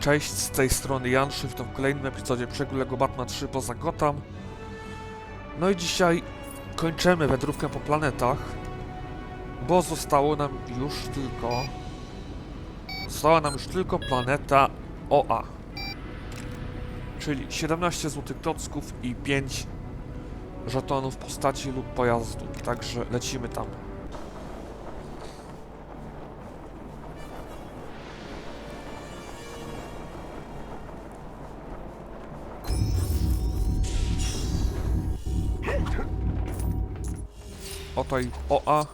Cześć, z tej strony Jan Szyf, to w kolejnym epizodzie przeglądu Batman 3 poza Gotham. No i dzisiaj kończymy wędrówkę po planetach, bo zostało nam już tylko... Została nam już tylko planeta OA. Czyli 17 złotych klocków i 5 żetonów postaci lub pojazdu. Także lecimy tam. I OA.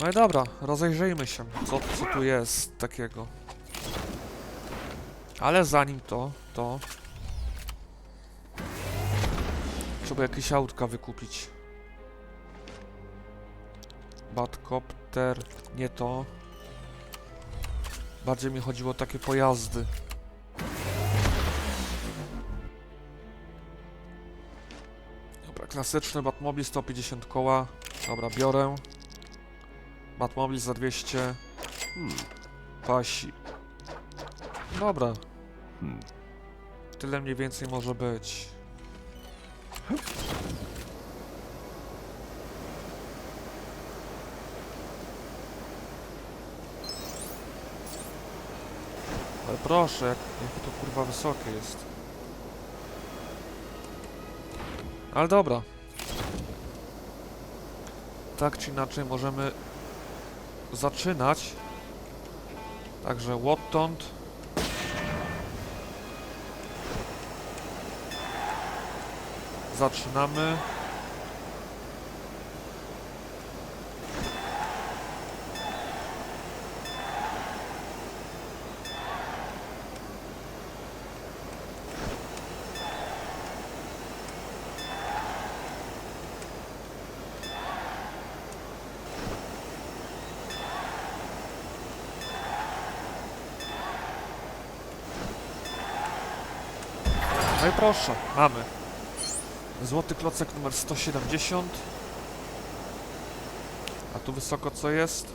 No i dobra, rozejrzyjmy się, co, co tu jest takiego. Ale zanim to, to... Trzeba jakieś autka wykupić. Batcopter, nie to. Bardziej mi chodziło o takie pojazdy. Dobra, klasyczny Batmobil 150 koła. Dobra, biorę. Batmobil za 200. Hmm. Pasi. Dobra, Hmm. tyle mniej więcej może być. Ale proszę, jak, jak to kurwa wysokie jest. Ale dobra. Tak czy inaczej możemy zaczynać. Także odtąd. Zaczynamy. Proszę, mamy. Złoty klocek numer 170. A tu wysoko co jest?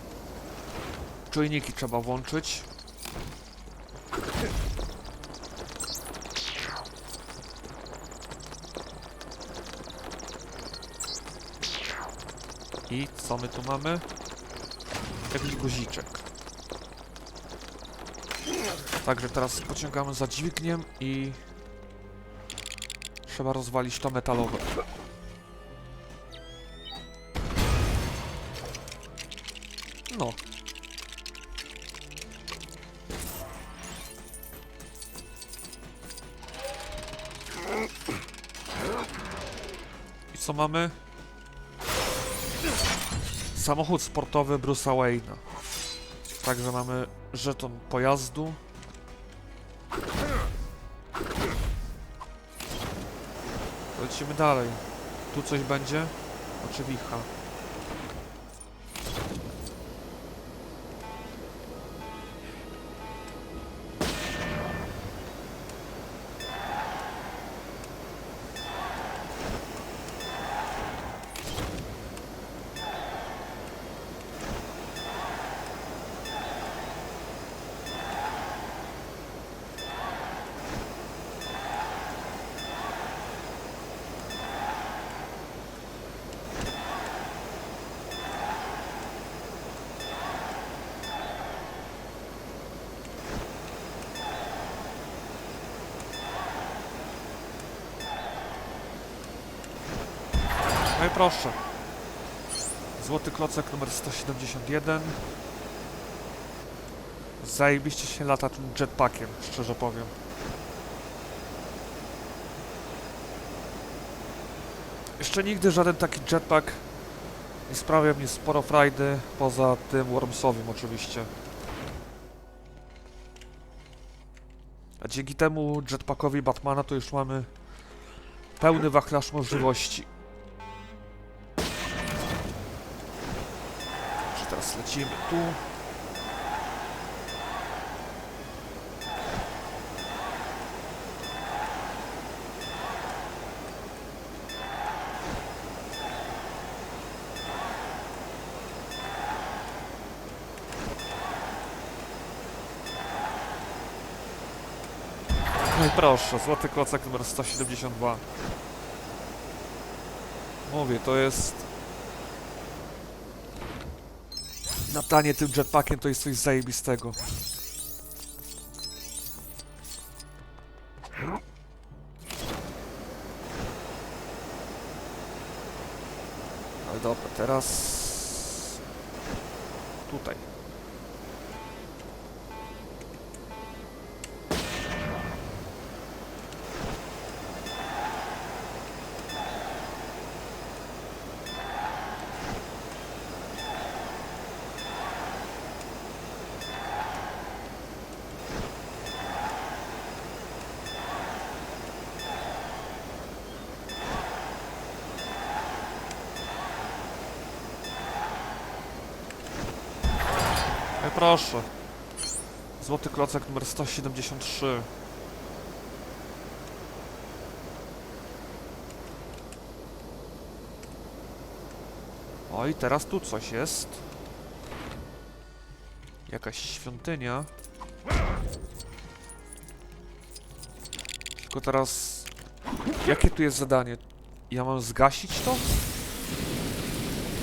Czujniki trzeba włączyć. I co my tu mamy? Jakiś guziczek. Także teraz pociągamy za dźwigniem i Trzeba rozwalić to metalowe. No. I co mamy? Samochód sportowy Bruce'a Wayne'a. Także mamy żeton pojazdu. Lecimy dalej. Tu coś będzie? Oczywicha. Proszę. Złoty klocek numer 171. Zajebiście się lata tym jetpackiem, szczerze powiem. Jeszcze nigdy żaden taki jetpack nie sprawia mi sporo frajdy, poza tym Wormsowym oczywiście. A dzięki temu jetpackowi Batmana to już mamy pełny wachlarz możliwości. Teraz lecimy tu. No i proszę, złoty klocek numer 172. Mówię, to jest Latanie tym jetpackiem to jest coś zajebistego. Ale dobra, teraz... Tutaj. Proszę. Złoty klocek numer 173. O i teraz tu coś jest. Jakaś świątynia. Tylko teraz... Jakie tu jest zadanie? Ja mam zgasić to?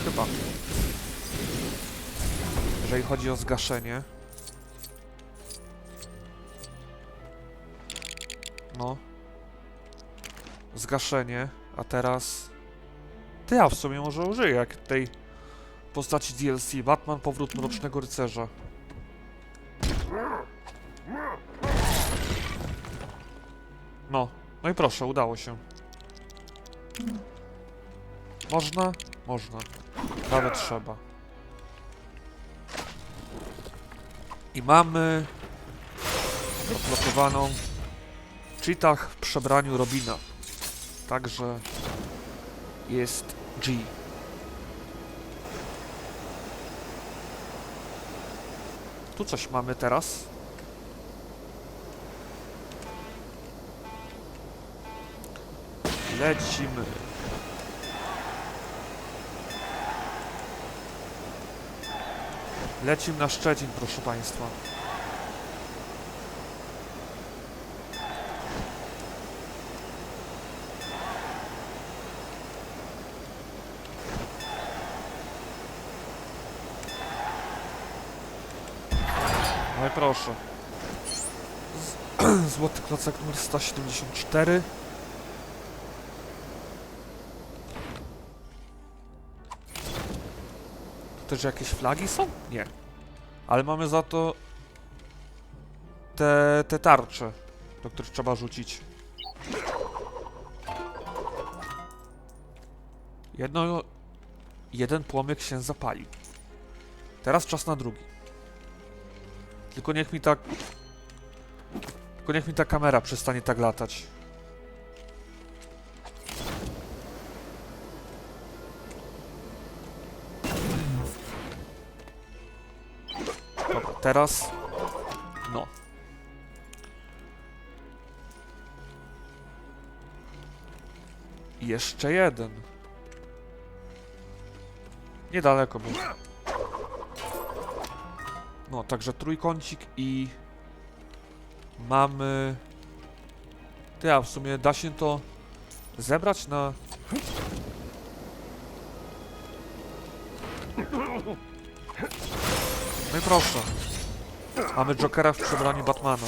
Chyba. Jeżeli chodzi o zgaszenie. No. Zgaszenie, a teraz... Ty, ja w sumie może użyję jak tej postaci DLC. Batman, powrót Mrocznego Rycerza. No. No i proszę, udało się. Można? Można. Nawet trzeba. I mamy odblokowaną cheatach w przebraniu Robina. Także jest G. Tu coś mamy teraz. Lecimy. Lecim na Szczecin, proszę Państwa. No i proszę. Z Złoty klocek numer 174. też jakieś flagi są? Nie. Ale mamy za to te, te tarcze, do których trzeba rzucić. Jedno, jeden płomyk się zapalił. Teraz czas na drugi. Tylko niech mi tak... Tylko niech mi ta kamera przestanie tak latać. Teraz... No. I Jeszcze jeden. Niedaleko był. No, także trójkącik i... Mamy... Ty, a w sumie da się to zebrać na... No i proszę. Mamy Jokera w przebraniu Batmana.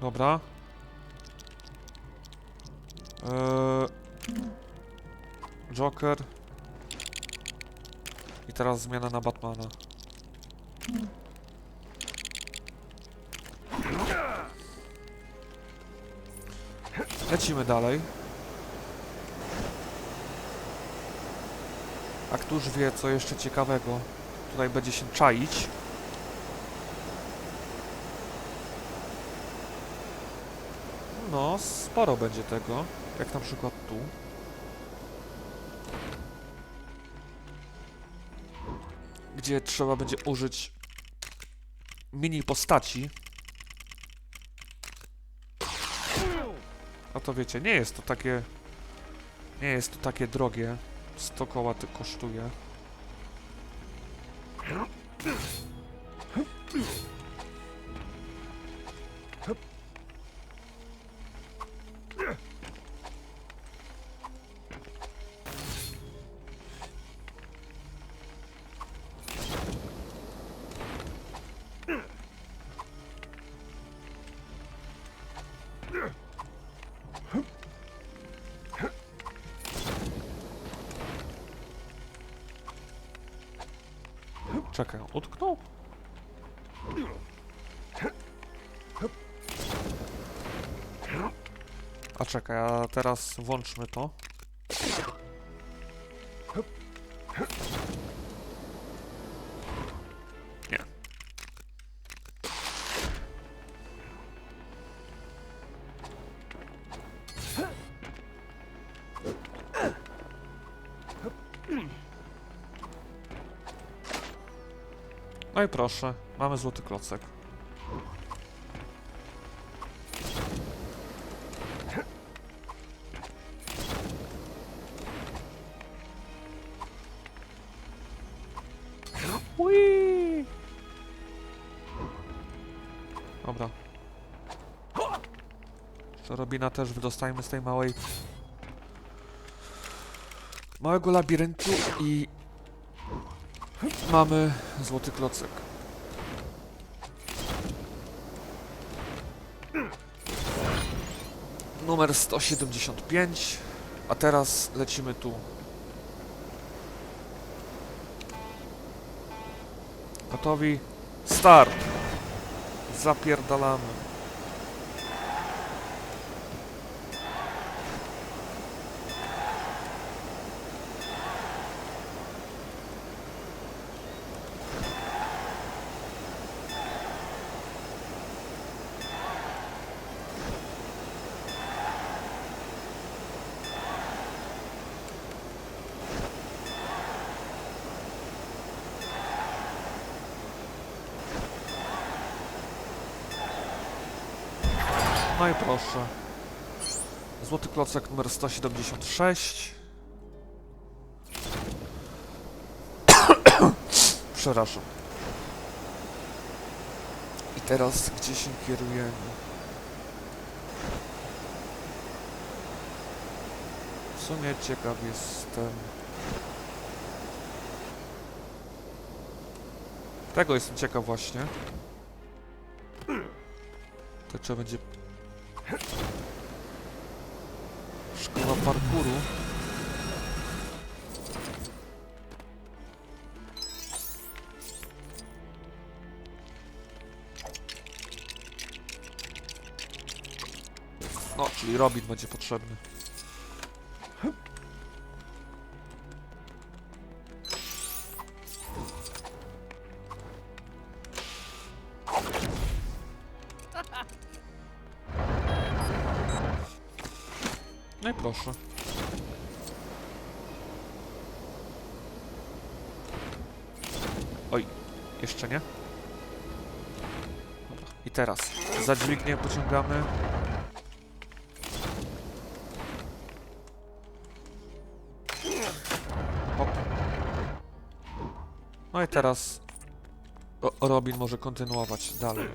Dobra. Eee, Joker. I teraz zmiana na Batmana. Lecimy dalej. A któż wie, co jeszcze ciekawego tutaj będzie się czaić. No, sporo będzie tego, jak na przykład tu. Gdzie trzeba będzie użyć mini postaci. A to wiecie, nie jest to takie... Nie jest to takie drogie. 100 koła to kosztuje. A czekaj, a teraz włączmy to. Nie. No i proszę, mamy złoty klocek. Robina też wydostajmy z tej małej... Małego labiryntu i... Mamy złoty klocek. Numer 175. A teraz lecimy tu. Gotowi? Start! Zapierdalamy. Proszę. Złoty klocek numer 176. Przepraszam. I teraz gdzie się kierujemy? W sumie ciekaw jestem. Tego jestem ciekaw właśnie. To trzeba będzie Szkoła parkouru. No, czyli Robin będzie potrzebny. Dźwignię pociągamy. Hop. No i teraz Robin może kontynuować dalej.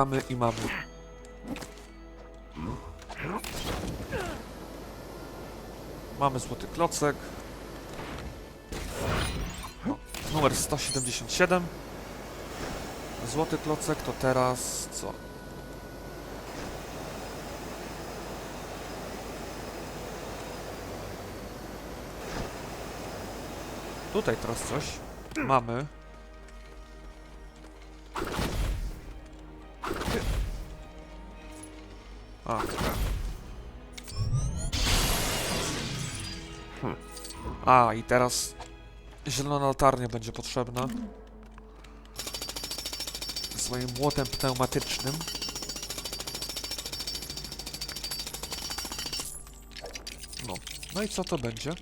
Klikamy i mamy. Mamy złoty klocek. O, numer 177. Złoty klocek to teraz co? Tutaj teraz coś. Mamy. A, i teraz zielona latarnia będzie potrzebna. Swoim młotem pneumatycznym. No, no i co to będzie?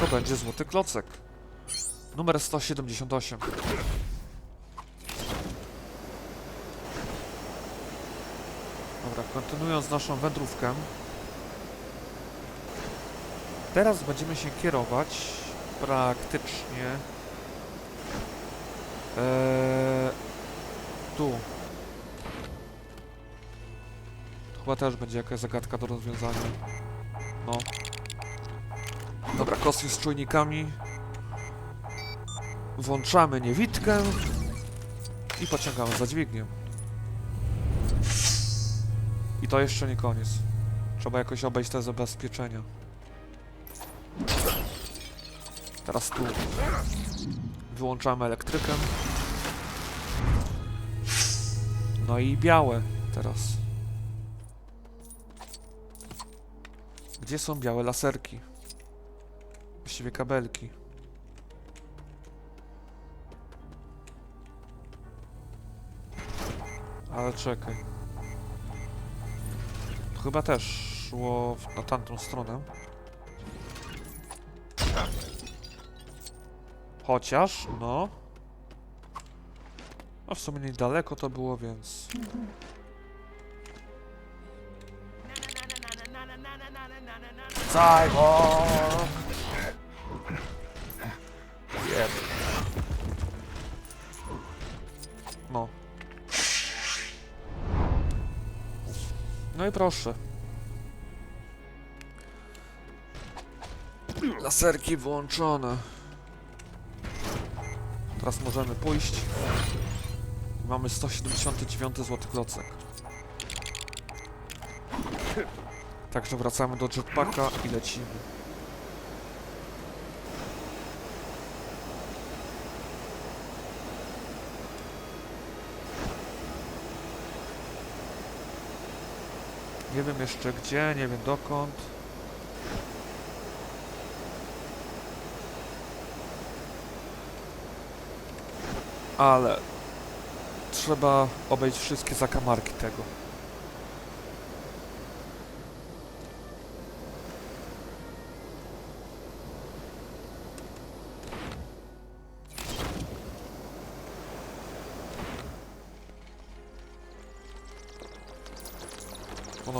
To będzie złoty klocek. Numer 178. Dobra, kontynuując naszą wędrówkę. Teraz będziemy się kierować praktycznie eee, tu. Chyba też będzie jakaś zagadka do rozwiązania. No. Dobra, kosy z czujnikami. Włączamy niewidkę i pociągamy za dźwignię. I to jeszcze nie koniec. Trzeba jakoś obejść te zabezpieczenia. Teraz tu wyłączamy elektrykę. No i białe teraz. Gdzie są białe laserki? Właściwie kabelki. Ale czekaj. Chyba też szło w- na tamtą stronę. Chociaż, no. A w sumie niedaleko to było, więc... Cyborg! No i proszę. Laserki włączone. Teraz możemy pójść. Mamy 179 zł klocek. Także wracamy do jetpacka i lecimy. Nie wiem jeszcze gdzie, nie wiem dokąd. Ale trzeba obejść wszystkie zakamarki tego.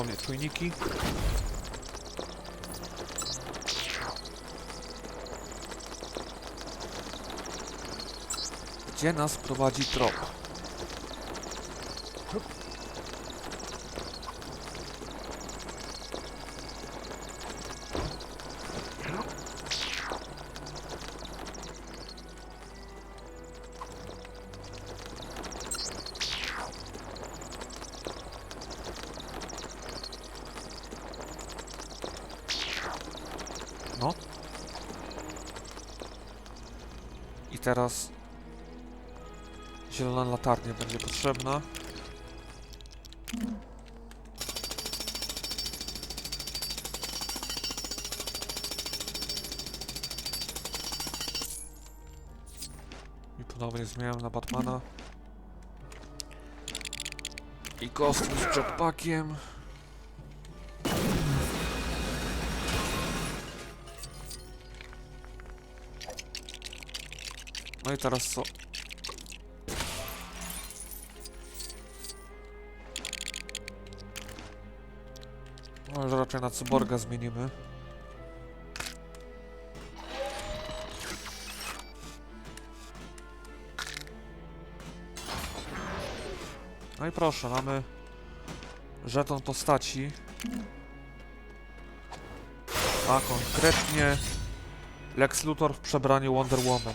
Ponownie czujniki. Gdzie nas prowadzi trop? Teraz zielona latarnia będzie potrzebna. I ponownie zmieniam na Batmana. I kostium z jetpackiem. No i teraz co? Może raczej na cyborga zmienimy. No i proszę, mamy żeton postaci. A konkretnie Lex Luthor w przebraniu Wonder Woman.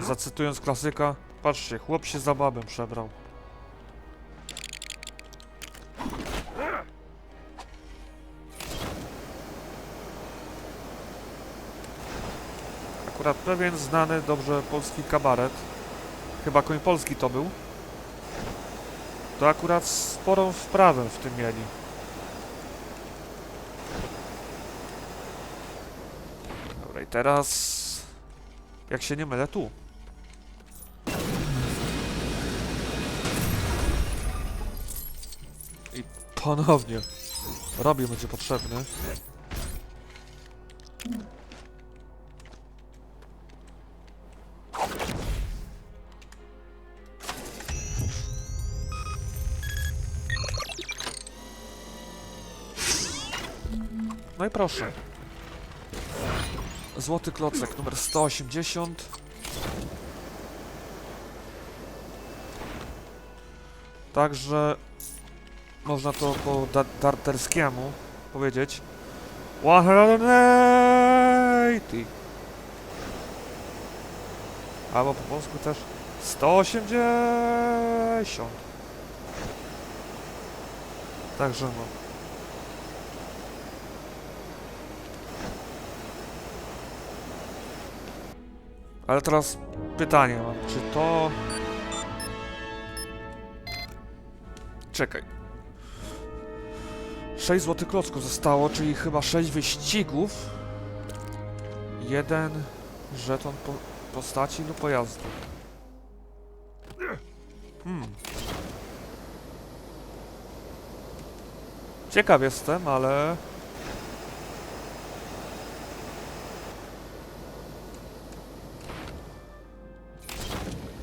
Zacytując klasyka, patrzcie, chłop się za babę przebrał. Akurat pewien znany dobrze polski kabaret, chyba koń polski to był, to akurat sporą wprawę w tym mieli. Dobra, i teraz, jak się nie mylę, tu. Ponownie. Robię będzie potrzebny. No i proszę. Złoty klocek numer 180. Także można to po da powiedzieć. Wahanety. Albo po polsku też 180. Także no. Ale teraz pytanie mam, czy to... Czekaj. 6 złotych klocków zostało, czyli chyba 6 wyścigów. Jeden żeton po postaci lub pojazdu. Hmm. Ciekaw jestem, ale...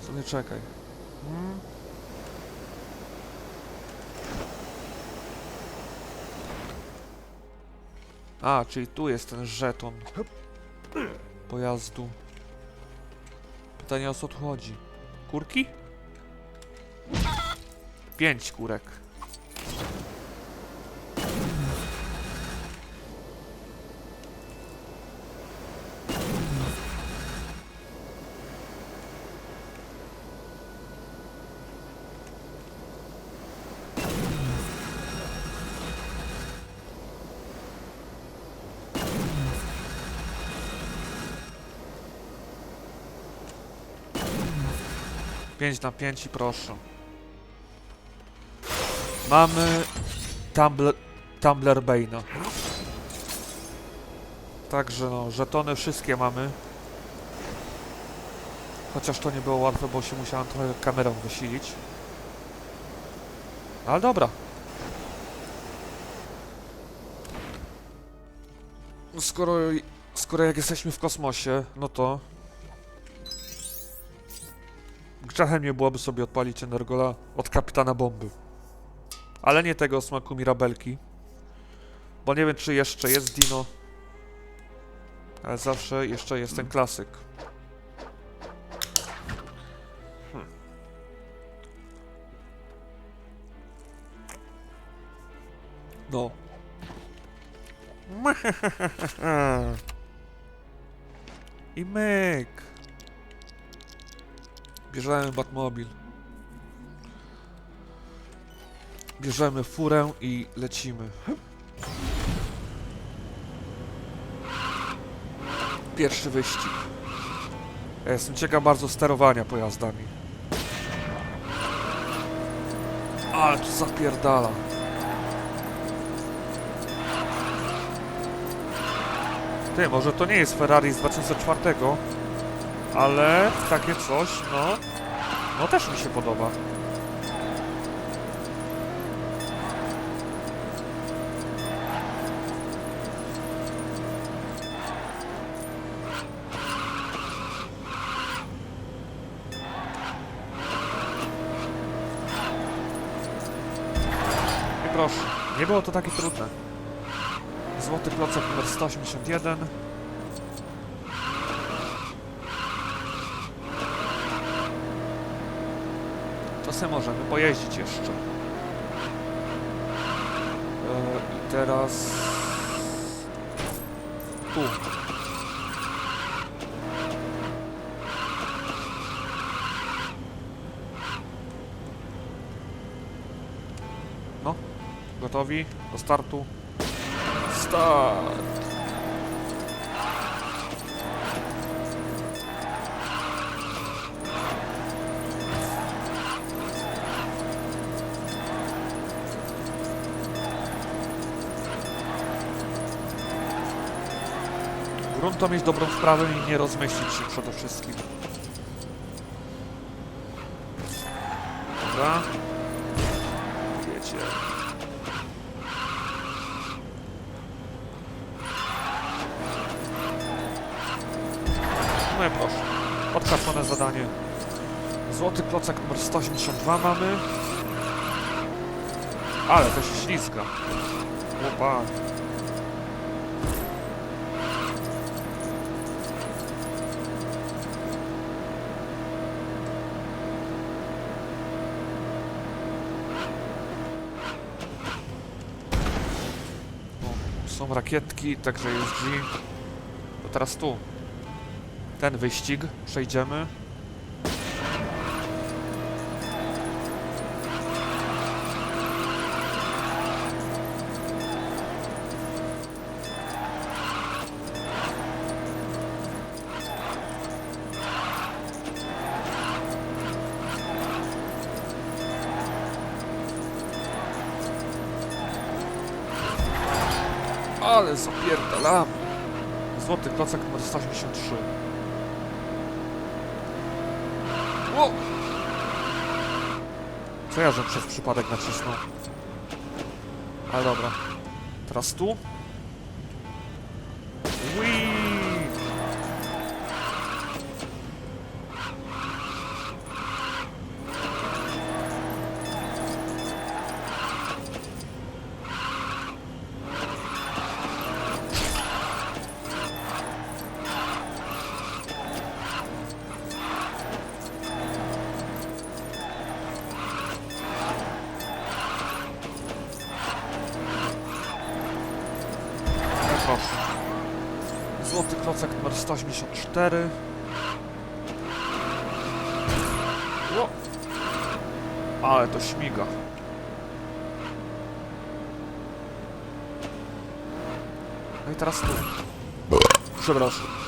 Sobie czekaj. Hmm. A, czyli tu jest ten żeton pojazdu. Pytanie o co tu chodzi? Kurki? Pięć kurek. Pięć na pięć i proszę. Mamy Tumblr, Tumblr Bane'a. Także no, żetony wszystkie mamy. Chociaż to nie było łatwe, bo się musiałem trochę kamerą wysilić. Ale dobra. Skoro, skoro jak jesteśmy w kosmosie, no to Grzechem nie byłoby sobie odpalić Energola od kapitana bomby. Ale nie tego smaku Mirabelki. Bo nie wiem, czy jeszcze jest Dino. Ale zawsze jeszcze jest ten klasyk. Hmm. No. I myk. Bierzemy Batmobil. Bierzemy furę i lecimy. Pierwszy wyścig. Ja jestem ciekaw bardzo sterowania pojazdami. Ale tu zapierdala. Ty, może to nie jest Ferrari z 2004, ale takie coś, no, no też mi się podoba. Nie było to takie trudne. Złoty klocek numer 181. se możemy pojeździć jeszcze. E, I teraz... Tu. No, gotowi do startu. Start! Warunką mieć dobrą sprawę i nie rozmyślić się przede wszystkim. Dobra. Wiecie. No i proszę. Odkarczone zadanie. Złoty klocek numer 182 mamy. Ale to się ślizga. Chłopak. Są rakietki, także jest G. To teraz tu. Ten wyścig przejdziemy. Złoty klocek numer 183. Ło! Co ja, że przez przypadek nacisnął? Ale dobra. Teraz tu. 184. Ło! Ale to śmiga. No i teraz tu. Przepraszam.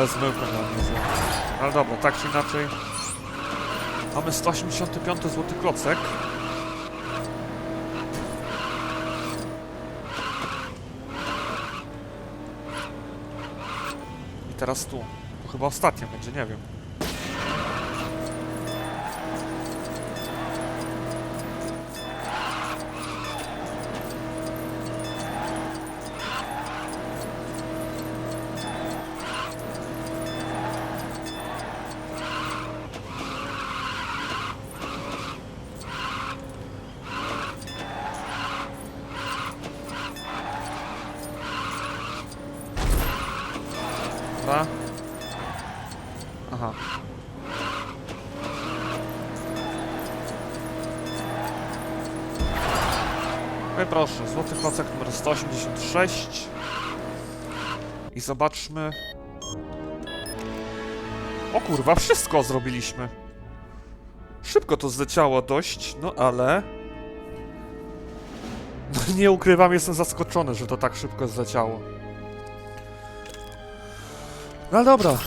Ale zmyłka na mnie zła. Ale dobra, tak czy inaczej. Mamy 185 złoty klocek. I teraz tu. To chyba ostatnia będzie, nie wiem. Proszę, złoty klocek numer 186. I zobaczmy... O kurwa, wszystko zrobiliśmy. Szybko to zleciało dość, no ale... No nie ukrywam, jestem zaskoczony, że to tak szybko zleciało. No dobra,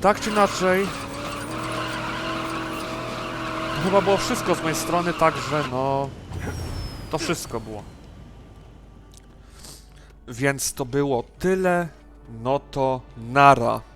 tak czy inaczej. Chyba było wszystko z mojej strony, także no. To wszystko było. Więc to było tyle. No to nara.